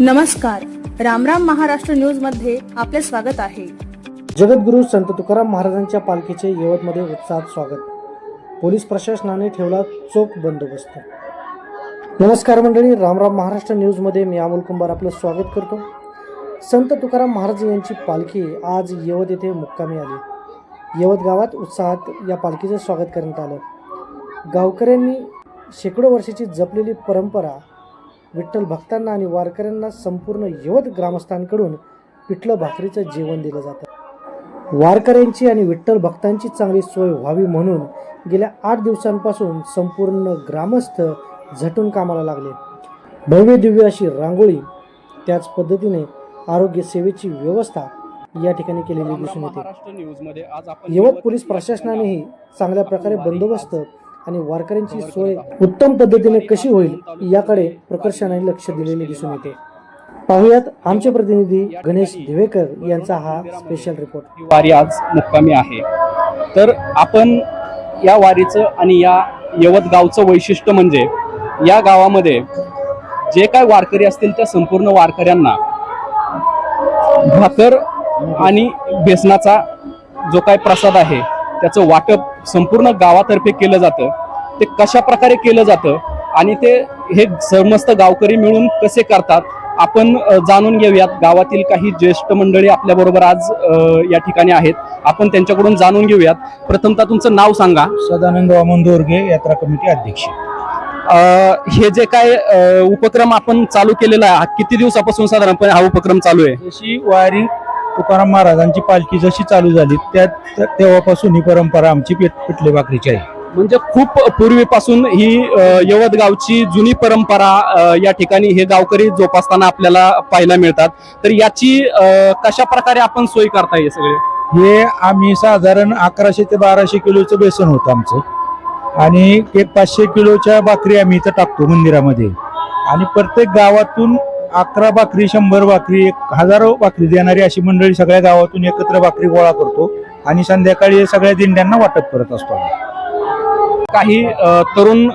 नमस्कार. रामराम महाराष्ट्र न्यूजमध्ये आपले स्वागत आहे. जगद्गुरू संत तुकाराम महाराजांच्या पालखीचे यवतमध्ये उत्साहात स्वागत. पोलीस प्रशासनाने ठेवला चोख बंदोबस्त. नमस्कार मंडळी रामराम महाराष्ट्र न्यूजमध्ये मी अमोल कुंभार आपलं स्वागत करतो. संत तुकाराम महाराज यांची पालखी आज यवत येथे मुक्कामी आली. यवत गावात उत्साहात या पालखीचे स्वागत करण्यात आलं. गावकऱ्यांनी शेकडो वर्षाची जपलेली परंपरा विठ्ठल भक्तांना आणि वारकऱ्यांना संपूर्ण यवत ग्रामस्थांकडून पिठलं भाकरीचं जेवण दिलं जातं. वारकऱ्यांची आणि विठ्ठल भक्तांची चांगली सोय व्हावी म्हणून गेल्या आठ दिवसांपासून संपूर्ण ग्रामस्थ झटून कामाला लागले. भव्य दिव्य अशी रांगोळी त्याच पद्धतीने आरोग्य सेवेची व्यवस्था या ठिकाणी केलेली दिसून येते. यवत पोलीस प्रशासनानेही चांगल्या प्रकारे बंदोबस्त आणि वारकऱ्यांची सोय उत्तम पद्धतीने कशी होईल याकडे प्रकर्षाने लक्ष दिलेले दिसून येते. पाहुयात आमचे प्रतिनिधी गणेश दिवेकर यांचा हा स्पेशल रिपोर्ट वारी आज मुक्कामी आहे. तर आपण या वारीचं आणि या यवत गावचं वैशिष्ट्य म्हणजे या गावामध्ये जे काय वारकरी असतील त्या संपूर्ण वारकऱ्यांना भाकर आणि बेसनाचा जो काय प्रसाद आहे त्याचं वाटप संपूर्ण गावातर्फे केलं जातं. ते कशा प्रकारे केलं जातं आणि ते हे समस्त गावकरी मिळून कसे करतात आपण जाणून घेऊयात. गावातील काही ज्येष्ठ मंडळी आपल्या बरोबर आज या ठिकाणी आहेत. आपण त्यांच्याकडून जाणून घेऊयात. प्रथमतः तुमचं नाव सांगा. सदानंद वामन दोरगे यात्रा कमिटी अध्यक्ष. हे जे काय उपक्रम आपण चालू केलेला आहे हा किती दिवसापासून साधारणपणे हा उपक्रम चालू आहे? वारी तुकाराम महाराजांची पालखी जशी चालू झाली त्या त्या- तेव्हापासून ही परंपरा आमची पेट पिठले भाकरीची आहे. म्हणजे खूप पूर्वीपासून ही यवत गावची जुनी परंपरा या ठिकाणी हे गावकरी जोपासताना आपल्याला पाहायला मिळतात. तर याची कशा प्रकारे आपण सोय करता हे सगळे? हे आम्ही साधारण अकराशे ते बाराशे किलोचं बेसन होतं आमचं. आणि एक पाचशे किलोच्या भाकरी आम्ही इथं टाकतो मंदिरामध्ये. आणि प्रत्येक गावातून अकरा भाकरी शंभर भाकरी एक हजारो भाकरी देणारी अशी मंडळी सगळ्या गावातून एकत्र भाकरी गोळा करतो आणि संध्याकाळी सगळ्या दिंड्यांना वाटप करत असतो आम्ही. काही तरुण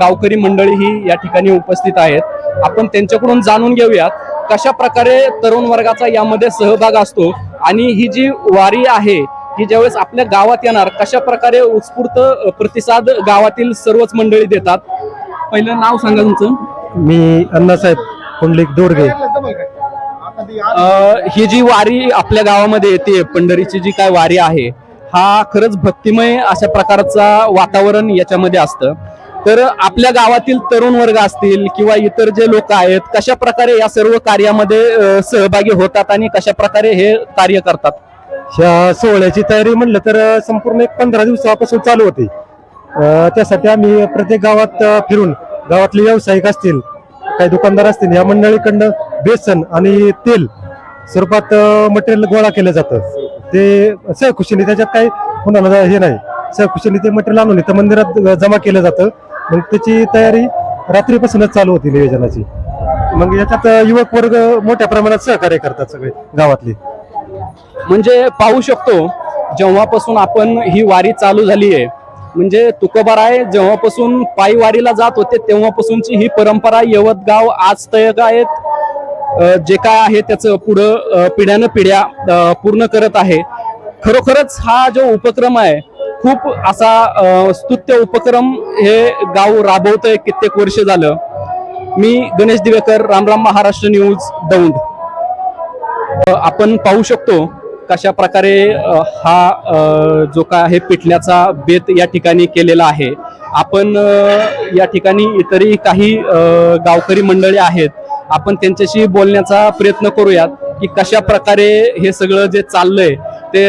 गावकरी मंडळी ही या ठिकाणी उपस्थित आहेत. आपण त्यांच्याकडून जाणून घेऊयात कशा प्रकारे तरुण वर्गाचा यामध्ये सहभाग असतो आणि ही जी वारी आहे ही ज्यावेळेस आपल्या गावात येणार कशा प्रकारे उत्स्फूर्त प्रतिसाद गावातील सर्वच मंडळी देतात? पहिलं नाव सांगा तुमचं. मी अण्णासाहेब कुंडलिक दोरगे. ही जी वारी आपल्या गावामध्ये येते पंढरीची जी काय वारी आहे हा खरंच भक्तिमय अशा प्रकारचा वातावरण याच्यामध्ये असतं. तर आपल्या गावातील तरुण वर्ग असतील किंवा इतर जे लोक आहेत कशा प्रकारे या सर्व कार्यामध्ये सहभागी होतात आणि कशा प्रकारे हे कार्य करतात? ह्या सोहळ्याची तयारी म्हणलं तर संपूर्ण एक पंधरा दिवसापासून चालू होती. त्यासाठी आम्ही प्रत्येक गावात फिरून गावातले व्यावसायिक असतील काही दुकानदार असतील या मंडळीकडनं बेसन आणि तेल स्वरूपात मटेरियल गोळा केलं जातं. ते सहकुशीने त्याच्यात काही कोणाला हे नाही. सहकुशीने ते मटेरियल आणून तर मंदिरात जमा केलं जातं. मग त्याची तयारी रात्रीपासूनच चालू होती नियोजनाची. मग याच्यात युवक वर्ग मोठ्या प्रमाणात सहकार्य करतात सगळे गावातले. म्हणजे पाहू शकतो जेव्हापासून आपण ही वारी चालू झाली आहे म्हणजे तुकोबाराय जेव्हापासून पायवारीला जात होते तेव्हापासूनची ही परंपरा यवतगाव आज तयक आहेत. जे काय आहे त्याचं पुढं पिढ्यानं पिढ्या पूर्ण करत आहे. खरोखरच हा जो उपक्रम आहे खूप असा स्तुत्य उपक्रम हे गाव राबवतंय कित्येक वर्ष झालं. मी गणेश दिवेकर रामराम महाराष्ट्र न्यूज दौंड. आपण पाहू शकतो कशा प्रकारे हा जो काय आहे पिठल्याचा बेत या ठिकाणी केलेला आहे. आपण या ठिकाणी इतरही काही गावकरी मंडळी आहेत. आपण त्यांच्याशी बोलण्याचा प्रयत्न करूयात की कशा प्रकारे हे सगळं जे चाललंय ते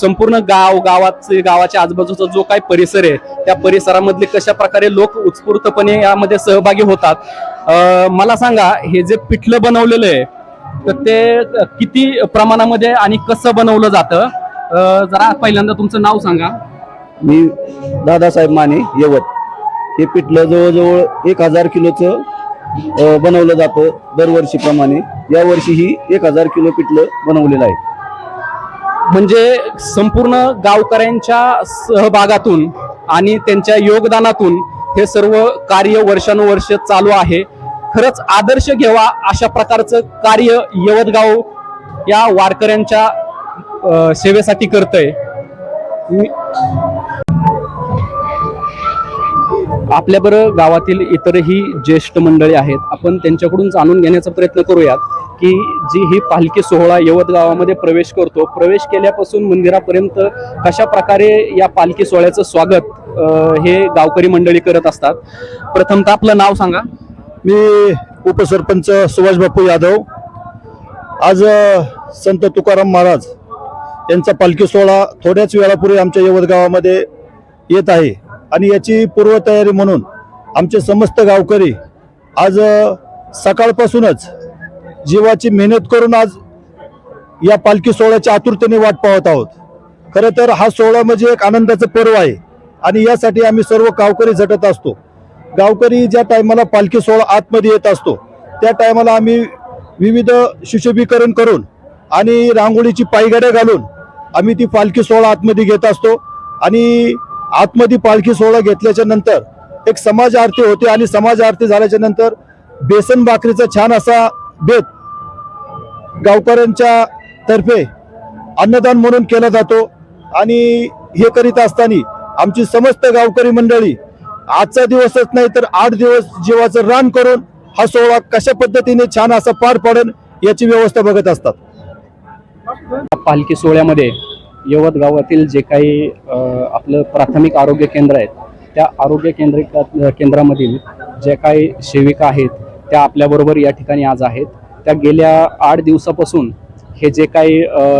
संपूर्ण गाव गावाचे गावाच्या आजूबाजूचा जो काही परिसर आहे त्या परिसरामधले कशा प्रकारे लोक उत्स्फूर्तपणे यामध्ये सहभागी होतात? मला सांगा हे जे पिठलं बनवलेलं आहे तर ते किती प्रमाणामध्ये आणि कसं बनवलं जातं? जरा पहिल्यांदा तुमचं नाव सांगा. मी दादासाहेब माने यवत. हे पिठलं जवळजवळ एक हजार किलोचं बनवलं जातं दरवर्षीप्रमाणे. यावर्षीही एक हजार किलो पिठलं बनवलेलं आहे. म्हणजे संपूर्ण गावकऱ्यांच्या सहभागातून आणि त्यांच्या योगदानातून हे सर्व कार्य वर्षानुवर्ष चालू आहे. खरंच आदर्श घ्यावा अशा प्रकारचं कार्य यवतगाव या वारकऱ्यांच्या सेवेसाठी करतंय. मी- आपल्या बरं गावातील इतरही ज्येष्ठ मंडळी आहेत. आपण त्यांच्याकडून जाणून घेण्याचा प्रयत्न करूयात की जी ही पालखी सोहळा यवत गावामध्ये प्रवेश करतो प्रवेश केल्यापासून मंदिरापर्यंत कशा प्रकारे या पालखी सोहळ्याचं स्वागत हे गावकरी मंडळी करत असतात. प्रथमतः आपलं नाव सांगा. मी उपसरपंच सुभाष बापू यादव आज संत तुकाराम महाराज यांचा पालखी सोहळा थोड्याच वेळापूर्वी आमच्या यवतगावामध्ये येत आहे. आणि याची पूर्वतयारी म्हणून आमचे समस्त गावकरी आज सकाळपासूनच जीवाची मेहनत करून आज या पालखी सोहळ्याच्या आतुरतेने वाट पाहत आहोत. खरं तर हा सोहळा म्हणजे एक आनंदाचं पर्व आहे. आणि यासाठी आम्ही सर्व गावकरी झटत असतो. गावकरी ज्या टायमाला पालखी सोहळा आतमध्ये येत असतो त्या टायमाला आम्ही विविध सुशोभीकरण करून आणि रांगोळीची पायगाड्या घालून आम्ही ती पालखी सोहळा आतमध्ये घेत असतो. आणि आतमध्ये पालखी सोहळा घेतल्याच्या नंतर एक समाज आरती होते आणि समाज आरती झाल्याच्यानंतर बेसन भाकरीचा छान असा बेत गावकऱ्यांच्या तर्फे अन्नदान म्हणून केला जातो. आणि हे करीत असताना आमची समस्त गावकरी मंडळी आजचा दिवसच नाही तर आठ दिवस जीवाचं रान करून हा सोहळा कशा पद्धतीने छान असा पार पडेल याची व्यवस्था बघत असतात. पालखी सोहळ्यामध्ये यवत गावातील जे काही आपलं प्राथमिक आरोग्य केंद्र आहेत त्या आरोग्य केंद्र केंद्रामधील जे काही सेविका आहेत त्या आपल्याबरोबर या ठिकाणी आज आहेत. त्या गेल्या आठ दिवसापासून हे जे काही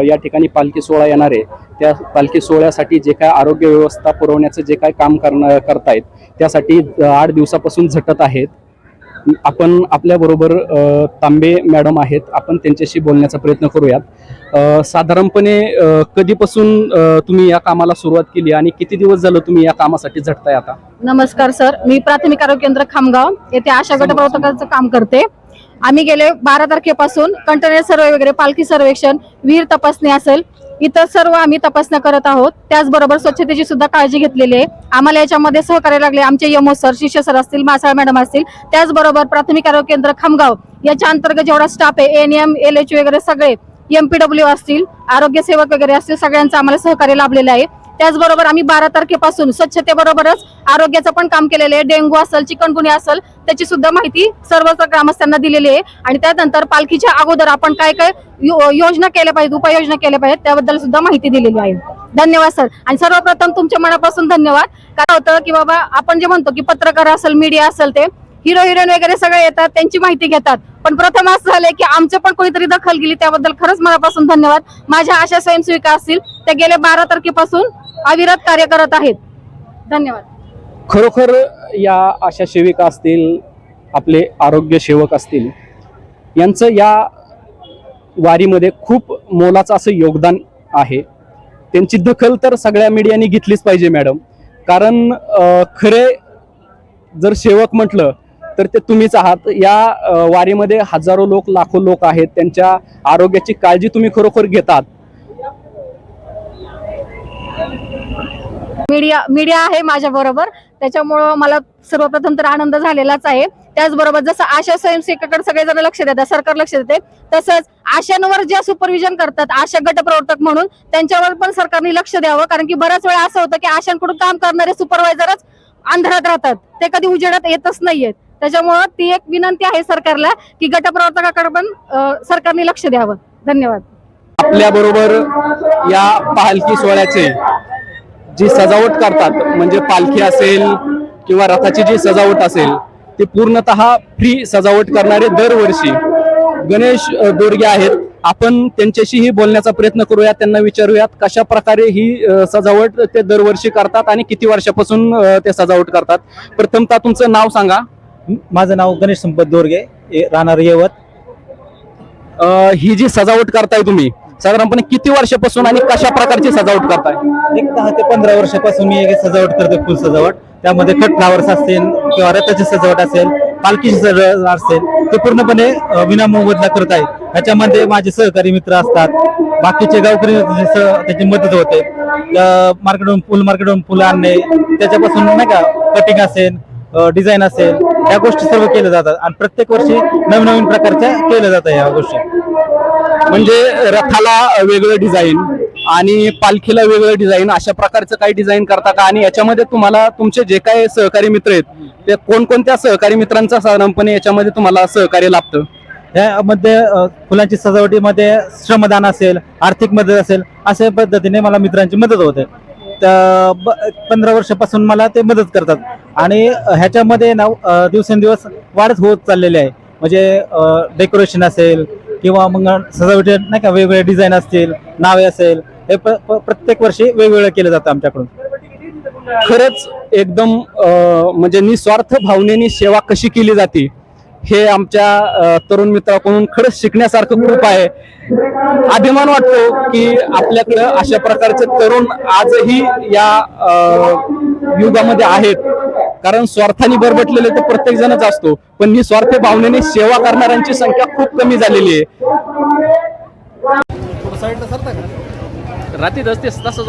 या ठिकाणी पालखी सोहळा येणार आहे त्या पालखी सोहळ्यासाठी जे काय आरोग्य व्यवस्था पुरवण्याचं जे काय काम करणं करतायत त्यासाठी आठ दिवसापासून झटत आहेत. आपण आपल्याबरोबर तांबे मॅडम आहेत आपण त्यांच्याशी बोलण्याचा प्रयत्न करूयात. साधारणपणे कधीपासून तुम्ही या कामाला सुरुवात केली आणि किती दिवस झालं तुम्ही या कामासाठी झटताय आता? नमस्कार सर. मी प्राथमिक आरोग्य केंद्र खामगाव येथे आशा गट प्रवर्तकाचं काम करते. आम्ही गेले बारा तारखेपासून कंटेनर सर्वे वगैरे पालखी सर्वेक्षण विहीर तपासणी असेल. इतर सर्व आम्ही तपासण्या करत आहोत. त्याचबरोबर स्वच्छतेची सुद्धा काळजी घेतलेली आहे. आम्हाला याच्यामध्ये सहकार्य लागले. आमचे यमो सर शिष्य सर असतील मासाळ मॅडम असतील. त्याचबरोबर प्राथमिक आरोग्य केंद्र खामगाव याच्या अंतर्गत जेवढा स्टाफ आहे एन एम एल एच वगैरे सगळे एमपीडब्ल्यू असतील आरोग्य सेवक वगैरे असतील सगळ्यांचं आम्हाला सहकार्य लाभलेलं आहे. त्याचबरोबर आम्ही बारा तारखेपासून स्वच्छतेबरोबरच आरोग्याचं पण काम केलेलं आहे. डेंग्यू असेल चिकनगुन्या असेल त्याची सुद्धा माहिती सर्व ग्रामस्थांना दिलेली आहे. आणि त्यानंतर पालखीच्या अगोदर आपण काय काय यो- योजना केल्या पाहिजेत उपाययोजना केल्या पाहिजेत त्याबद्दल सुद्धा माहिती दिलेली आहे. धन्यवाद सर. आणि सर्वप्रथम तुमच्या मनापासून धन्यवाद. काय होतं की बाबा आपण जे म्हणतो की पत्रकार असेल मीडिया असेल ते हिरो हिरोईन वगैरे सगळे येतात त्यांची माहिती घेतात. पण प्रथम असं झालंय की आमचं पण कोणीतरी दखल गेली त्याबद्दल खरंच मनापासून धन्यवाद. माझ्या आशा स्वयंसेविका असतील त्या गेल्या बारा तारखेपासून अविरत कार्य करत आहेत. धन्यवाद. खरोखर या आशा सेविका असतील आपले आरोग्य सेवक असतील यांचं या वारीमध्ये खूप मोलाचं असं योगदान आहे. त्यांची दखल तर सगळ्या मीडियाने घेतलीच पाहिजे मॅडम. कारण खरे जर सेवक म्हटलं तर ते तुम्हीच आहात. या वारीमध्ये हजारो लोक लाखो लोक आहेत. त्यांच्या आरोग्याची काळजी तुम्ही खरोखर घेतात. मीडिया मीडिया आहे माझ्या बरोबर. त्याच्यामुळं मला सर्वप्रथम तर आनंद झालेलाच आहे. त्याचबरोबर जसं आशा स्वयंसेवकाकडे सगळेजण लक्ष देतात सरकार लक्ष देते तसंच आशांवर ज्या सुपरविजन करतात आशा गट प्रवर्तक म्हणून त्यांच्यावर पण सरकारने लक्ष द्यावं. कारण की बऱ्याच वेळा असं होतं की आशांकडून काम करणारे सुपरवायझरच अंधारात राहतात. ते कधी उजेडात येतच नाहीयेत. त्याच्यामुळं ती एक विनंती आहे सरकारला की गटप्रवर्तकाकडे पण सरकारने लक्ष द्यावं. धन्यवाद. आपल्या बरोबर या पालखी सोहळ्याचे जी सजावट करतात म्हणजे पालखी असेल किंवा रथाची जी सजावट असेल ती पूर्णतः फ्री सजावट करणारे दरवर्षी गणेश दोरगे आहेत. आपण त्यांच्याशीही बोलण्याचा प्रयत्न करूयात त्यांना विचारूयात कशा प्रकारे ही सजावट ते दरवर्षी करतात आणि किती वर्षापासून ते सजावट करतात. प्रथमतः तुमचं नाव सांगा. माझं नाव गणेश संपत दोरगे राहणार येवत. ही जी सजावट करताय तुम्ही साधारणपणे किती वर्षापासून आणि कशा प्रकारची सजावट करताय? एक दहा ते पंधरा वर्षापासून मी एक सजावट करतो फुल सजावट. त्यामध्ये कट फ्लावर्स असतील किंवा रथाची सजावट असेल पालखीची सजावट असेल ते पूर्णपणे अ, विनामोबदला करत आहे. ह्याच्यामध्ये माझे सहकारी मित्र असतात. बाकीचे गावकरी त्याची मदत होते. मार्केटवरून फुल मार्केटवरून फुलं आणणे त्याच्यापासून नाही का कटिंग असेल डिझाईन असेल या गोष्टी सर्व केल्या जातात. आणि प्रत्येक वर्षी नवीन नवीन प्रकारच्या केल्या जातात या गोष्टी. म्हणजे रथाला वेगळं डिझाईन आणि पालखीला वेगळं डिझाईन अशा प्रकारचं काही डिझाईन करता का? आणि याच्यामध्ये तुम्हाला तुमचे जे काही सहकारी मित्र आहेत ते कोणकोणत्या सहकारी मित्रांचा साधारणपणे याच्यामध्ये तुम्हाला सहकार्य लाभतं? यामध्ये फुलांची सजावटीमध्ये श्रमदान असेल आर्थिक मदत असेल अशा पद्धतीने मला मित्रांची मदत होते. तर ब- पंधरा वर्षापासून मला ते मदत करतात. आणि ह्याच्यामध्ये ना दिवसेंदिवस वाढत होत चाललेले आहे. म्हणजे डेकोरेशन असेल किंवा मग सजावटी नाही का वेगवेगळे डिझाईन असतील नावे असेल हे प- प- प्रत्येक वर्षी वेगवेगळं केलं जातं आमच्याकडून. खरंच एकदम म्हणजे निस्वार्थ भावनेने सेवा कशी केली जाते हे आमच्या तरुण मित्राकडून खरंच शिकण्यासारखं खूप आहे. अभिमान वाटतो की आपल्याकडं अशा प्रकारचे तरुण आजही या युगामध्ये आहेत. कारण स्वार्थाने बरबटलेले तर प्रत्येक जणच असतो. पण ही स्वार्थ भावनेने सेवा करणाऱ्यांची संख्या खूप कमी झालेली आहे. रात्री दसते तसंच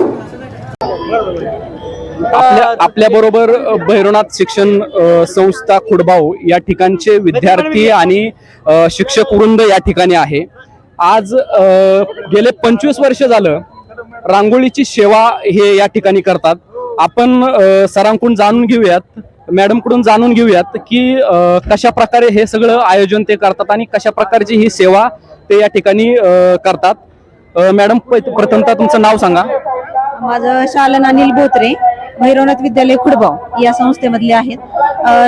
आपल्या बरोबर भैरवनाथ शिक्षण संस्था खुडबाव या ठिकाणचे विद्यार्थी आणि शिक्षक वृंद या ठिकाणी आहे. आज गेले पंचवीस वर्ष झालं रांगोळीची सेवा हे या ठिकाणी करतात. आपण सरांकडून जाणून घेऊयात मॅडमकडून जाणून घेऊयात की कशा प्रकारे हे सगळं आयोजन ते करतात आणि कशा प्रकारची ही सेवा ते या ठिकाणी करतात. मॅडम प्रथमतः तुमचं नाव सांगा. माझं शालन अनिल बोत्रे भैरवनाथ विद्यालय खुडबाव या संस्थेमधले आहेत.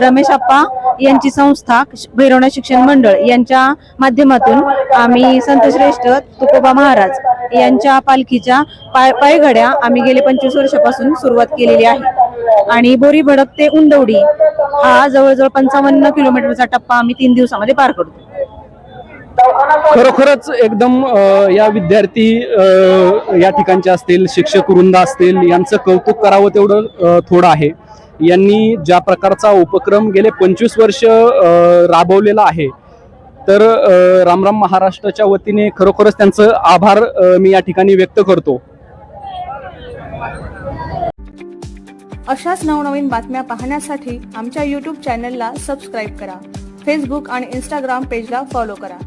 रमेश आप्पा यांची संस्था भैरवनाथ शिक्षण मंडळ यांच्या माध्यमातून आम्ही संतश्रेष्ठ तुकोबा महाराज यांच्या पालखीच्या पाय पायघड्या आम्ही गेले पंचवीस वर्षापासून सुरुवात केलेली आहे. आणि बोरी भडक ते उंडवडी हा जवळजवळ पंचावन्न किलोमीटरचा टप्पा आम्ही तीन दिवसामध्ये पार करतो. खरोखरच एकदम या विद्यार्थी या ठिकाणचे असतील शिक्षक वृंद असतील यांचं कौतुक करावं तेवढं थोडं आहे. यांनी ज्या प्रकारचा उपक्रम गेले पंचवीस वर्ष राबवलेला आहे तर रामराम महाराष्ट्राच्या वतीने खरोखरच त्यांचं आभार मी या ठिकाणी व्यक्त करतो. अशाच नवनवीन बातम्या पाहण्यासाठी आमच्या यूट्यूब चॅनलला सबस्क्राईब करा. फेसबुक आणि इंस्टाग्राम पेजला फॉलो करा.